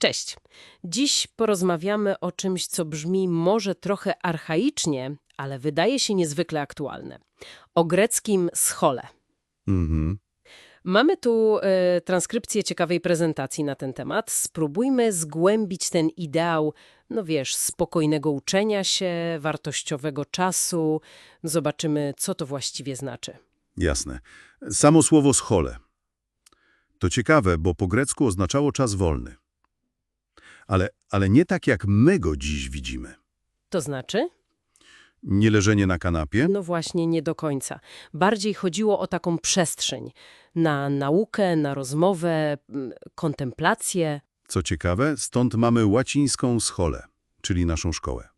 Cześć. Dziś porozmawiamy o czymś, co brzmi może trochę archaicznie, ale wydaje się niezwykle aktualne. O greckim schole. Mhm. Mamy tu e, transkrypcję ciekawej prezentacji na ten temat. Spróbujmy zgłębić ten ideał, no wiesz, spokojnego uczenia się, wartościowego czasu. Zobaczymy, co to właściwie znaczy. Jasne. Samo słowo schole. To ciekawe, bo po grecku oznaczało czas wolny. Ale, ale nie tak, jak my go dziś widzimy. To znaczy? Nie leżenie na kanapie? No właśnie, nie do końca. Bardziej chodziło o taką przestrzeń na naukę, na rozmowę, mm, kontemplację. Co ciekawe, stąd mamy łacińską scholę, czyli naszą szkołę.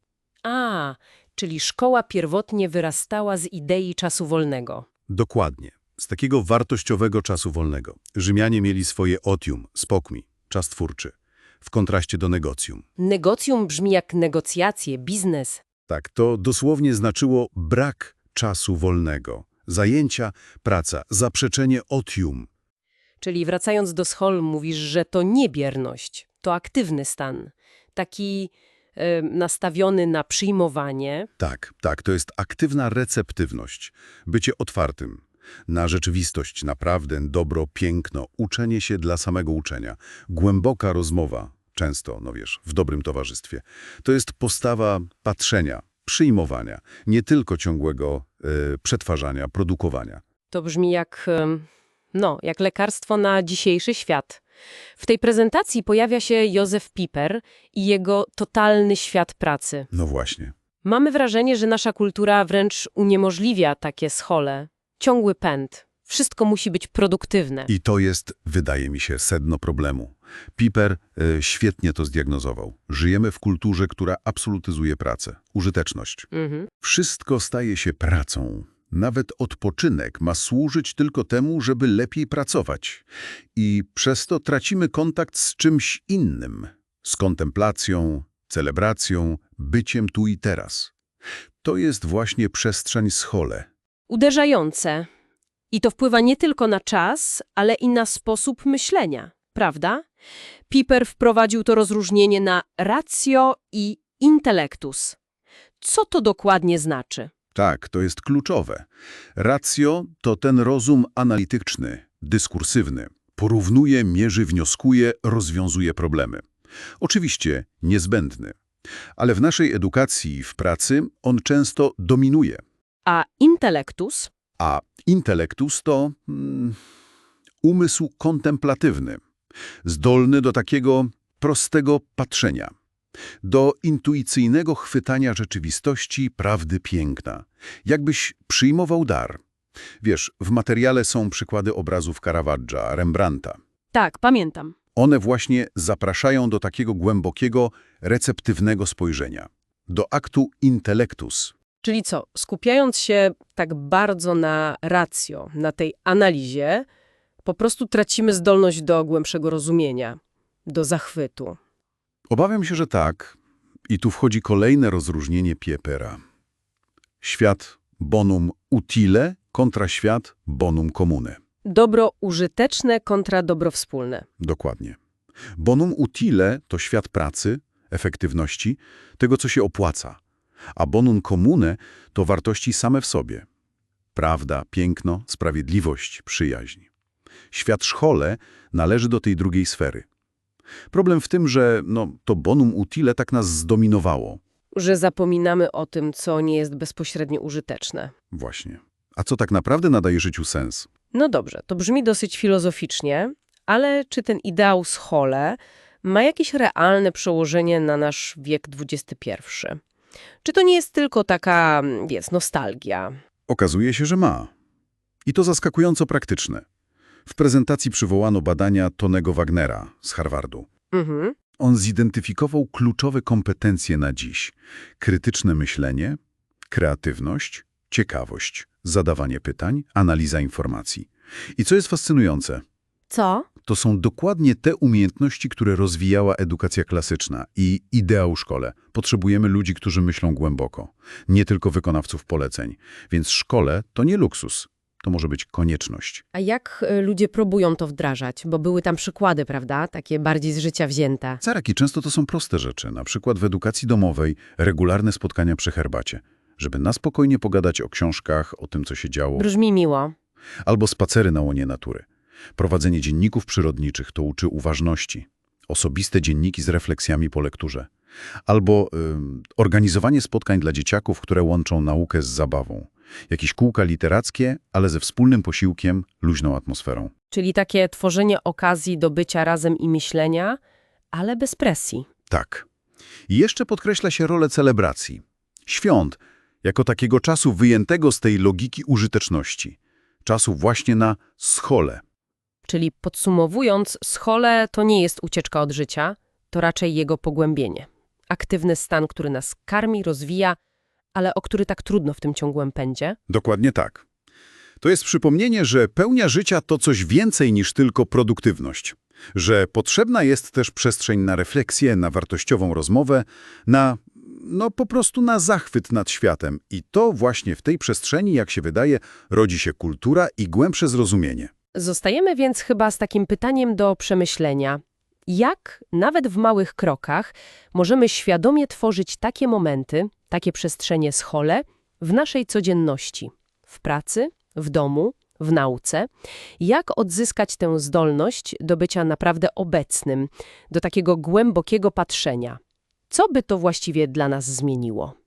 A, czyli szkoła pierwotnie wyrastała z idei czasu wolnego. Dokładnie. Z takiego wartościowego czasu wolnego. Rzymianie mieli swoje otium, spokój, czas twórczy, w kontraście do negocjum. Negocjum brzmi jak negocjacje, biznes. Tak, to dosłownie znaczyło brak czasu wolnego. Zajęcia, praca, zaprzeczenie otium. Czyli wracając do schol, mówisz, że to nie bierność, to aktywny stan. Taki e, nastawiony na przyjmowanie. Tak, tak, to jest aktywna receptywność, bycie otwartym na rzeczywistość, na prawdę, dobro, piękno, uczenie się dla samego uczenia, głęboka rozmowa, często, no wiesz, w dobrym towarzystwie. To jest postawa patrzenia, przyjmowania, nie tylko ciągłego e, przetwarzania, produkowania. To brzmi jak, em, no, jak lekarstwo na dzisiejszy świat. W tej prezentacji pojawia się Józef Piper i jego totalny świat pracy. No właśnie. Mamy wrażenie, że nasza kultura wręcz uniemożliwia takie schole. Ciągły pęd. Wszystko musi być produktywne. I to jest, wydaje mi się, sedno problemu. Piper e, świetnie to zdiagnozował. Żyjemy w kulturze, która absolutyzuje pracę, użyteczność. Mhm. Wszystko staje się pracą. Nawet odpoczynek ma służyć tylko temu, żeby lepiej pracować. I przez to tracimy kontakt z czymś innym. Z kontemplacją, celebracją, byciem tu i teraz. To jest właśnie przestrzeń schole. Uderzające. I to wpływa nie tylko na czas, ale i na sposób myślenia, prawda? Piper wprowadził to rozróżnienie na ratio i intellectus. Co to dokładnie znaczy? Tak, to jest kluczowe. Ratio to ten rozum analityczny, dyskursywny. Porównuje, mierzy, wnioskuje, rozwiązuje problemy. Oczywiście niezbędny. Ale w naszej edukacji i w pracy on często dominuje. A intellectus? A intelektus to mm, umysł kontemplatywny, zdolny do takiego prostego patrzenia, do intuicyjnego chwytania rzeczywistości, prawdy piękna, jakbyś przyjmował dar. Wiesz, w materiale są przykłady obrazów Caravaggia, Rembrandta. Tak, pamiętam. One właśnie zapraszają do takiego głębokiego, receptywnego spojrzenia, do aktu intellectus. Czyli co, skupiając się tak bardzo na ratio, na tej analizie, po prostu tracimy zdolność do głębszego rozumienia, do zachwytu. Obawiam się, że tak. I tu wchodzi kolejne rozróżnienie Piepera. Świat bonum utile kontra świat bonum comune. Dobro użyteczne kontra dobro wspólne. Dokładnie. Bonum utile to świat pracy, efektywności, tego, co się opłaca. A bonum comune to wartości same w sobie. Prawda, piękno, sprawiedliwość, przyjaźń. Świat szchole należy do tej drugiej sfery. Problem w tym, że no, to bonum utile tak nas zdominowało. Że zapominamy o tym, co nie jest bezpośrednio użyteczne. Właśnie. A co tak naprawdę nadaje życiu sens? No dobrze, to brzmi dosyć filozoficznie, ale czy ten ideał schole ma jakieś realne przełożenie na nasz wiek XXI? Czy to nie jest tylko taka, wiesz, nostalgia? Okazuje się, że ma. I to zaskakująco praktyczne. W prezentacji przywołano badania Tonego Wagnera z Harvardu. Mhm. On zidentyfikował kluczowe kompetencje na dziś. Krytyczne myślenie, kreatywność, ciekawość, zadawanie pytań, analiza informacji. I co jest fascynujące, Co? to są dokładnie te umiejętności, które rozwijała edukacja klasyczna i ideał szkole. Potrzebujemy ludzi, którzy myślą głęboko, nie tylko wykonawców poleceń. Więc szkole to nie luksus, to może być konieczność. A jak y, ludzie próbują to wdrażać? Bo były tam przykłady, prawda? Takie bardziej z życia wzięte. Caraki często to są proste rzeczy, na przykład w edukacji domowej regularne spotkania przy herbacie, żeby na spokojnie pogadać o książkach, o tym, co się działo, Brzmi miło. albo spacery na łonie natury. Prowadzenie dzienników przyrodniczych to uczy uważności, osobiste dzienniki z refleksjami po lekturze, albo ym, organizowanie spotkań dla dzieciaków, które łączą naukę z zabawą. Jakieś kółka literackie, ale ze wspólnym posiłkiem, luźną atmosferą. Czyli takie tworzenie okazji do bycia razem i myślenia, ale bez presji. Tak. I jeszcze podkreśla się rolę celebracji. Świąt, jako takiego czasu wyjętego z tej logiki użyteczności. Czasu właśnie na schole. Czyli podsumowując, schole to nie jest ucieczka od życia, to raczej jego pogłębienie. Aktywny stan, który nas karmi, rozwija, ale o który tak trudno w tym ciągłym pędzie. Dokładnie tak. To jest przypomnienie, że pełnia życia to coś więcej niż tylko produktywność. Że potrzebna jest też przestrzeń na refleksję, na wartościową rozmowę, na, no po prostu na zachwyt nad światem. I to właśnie w tej przestrzeni, jak się wydaje, rodzi się kultura i głębsze zrozumienie. Zostajemy więc chyba z takim pytaniem do przemyślenia. Jak, nawet w małych krokach, możemy świadomie tworzyć takie momenty, takie przestrzenie schole w naszej codzienności? W pracy, w domu, w nauce? Jak odzyskać tę zdolność do bycia naprawdę obecnym, do takiego głębokiego patrzenia? Co by to właściwie dla nas zmieniło?